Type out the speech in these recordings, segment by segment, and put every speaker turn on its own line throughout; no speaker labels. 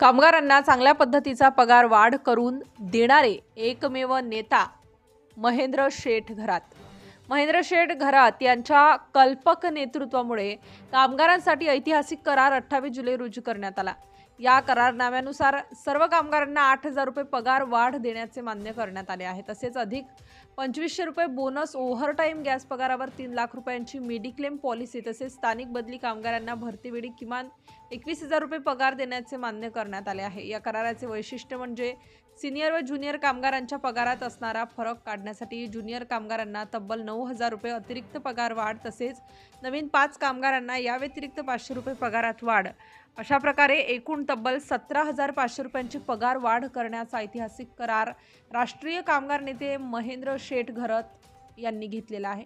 कामगारांना चांगल्या पद्धतीचा पगार वाढ करून देणारे एकमेव नेता महेंद्र शेठ घरात. महेंद्र शेठ घरात यांच्या कल्पक नेतृत्वामुळे कामगारांसाठी ऐतिहासिक करार अठ्ठावीस जुलै रोजी करण्यात आला. या करारनाम्यानुसार सर्व कामगारांना आठ हजार रुपये पगार वाढ देण्याचे मान्य करण्यात आले आहे. तसेच अधिक पंचवीसशे रुपये बोनस ओव्हरटाईम गॅस पगारावर तीन लाख रुपयांची मेडिक्लेम पॉलिसी तसेच स्थानिक बदली कामगारांना भरतीवेळी किमान एकवीस हजार रुपये पगार देण्याचे मान्य करण्यात आले आहे. या कराराचे वैशिष्ट्य म्हणजे सिनियर व ज्युनियर कामगारांच्या पगारात असणारा फरक काढण्यासाठी ज्युनियर कामगारांना तब्बल नऊ हजार रुपये अतिरिक्त पगार वाढ तसेच नवीन पाच कामगारांना या व्यतिरिक्त पाचशे रुपये पगारात वाढ. अशा प्रकारे एकूण तब्बल सतरा हजार पाचशे रुपयांची पगार वाढ करण्याचा ऐतिहासिक करार राष्ट्रीय कामगार नेते महेंद्र शेठ घरत यांनी घेतलेला आहे.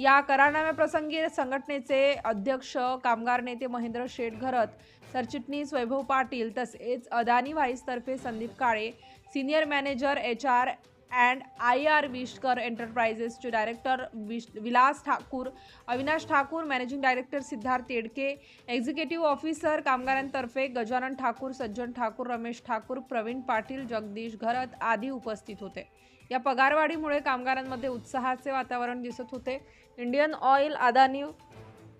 या करारनाम्याप्रसंगी संघटनेचे अध्यक्ष कामगार नेते महेंद्र शेठ घरत सरचिटणीस वैभव पाटील तसेच Adani व्हाईसतर्फे Sandeep Kale senior manager H R and I R Vishkar एंटरप्राइजेसचे director wish Vilas Thakur Avinash Thakur managing director Siddharth Tedke executive officer कामगारांतर्फे Gajanan Thakur Sajjan Thakur Ramesh Thakur Pravin Patil Jagdish Gharat आदी उपस्थित होते. या पगारवाढीमुळे कामगारांमध्ये उत्साहाचे वातावरण दिसत होते. इंडियन ऑइल अदानी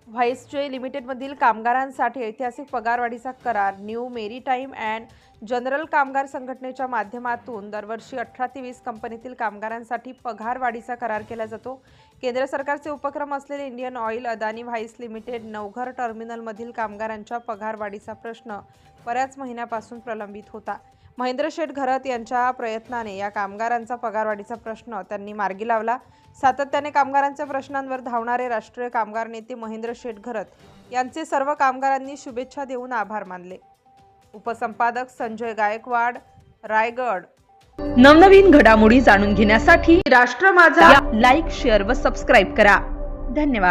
व्हाईसचे लिमिटेडमधील कामगारांसाठी ऐतिहासिक पगारवाढीचा करार न्यू मेरीटाईम अँड जनरल कामगार संघटनेच्या माध्यमातून दरवर्षी अठरा ते वीस कंपनीतील कामगारांसाठी पगारवाढीचा करार केला जातो. केंद्र सरकारचे उपक्रम असलेले इंडियन ऑइल अदानी व्हाईस लिमिटेड नवघर टर्मिनलमधील कामगारांच्या पगारवाढीचा प्रश्न बऱ्याच महिन्यापासून प्रलंबित होता. महेंद्र शेठ घरत यांच्या प्रयत्नाने या कामगारांचा पगारवाढीचा प्रश्न त्यांनी मार्गी लावला. सातत्याने कामगारांच्या प्रश्नांवर धावणारे राष्ट्रीय कामगार नेते महेंद्र शेठ घरत यांचे सर्व कामगारांनी शुभेच्छा देऊन आभार मानले. उपसंपादक संजय गायकवाड रायगड.
नवनवीन घडामोडी जाणून घेण्यासाठी राष्ट्र माझा लाईक शेअर व सबस्क्राईब करा. धन्यवाद.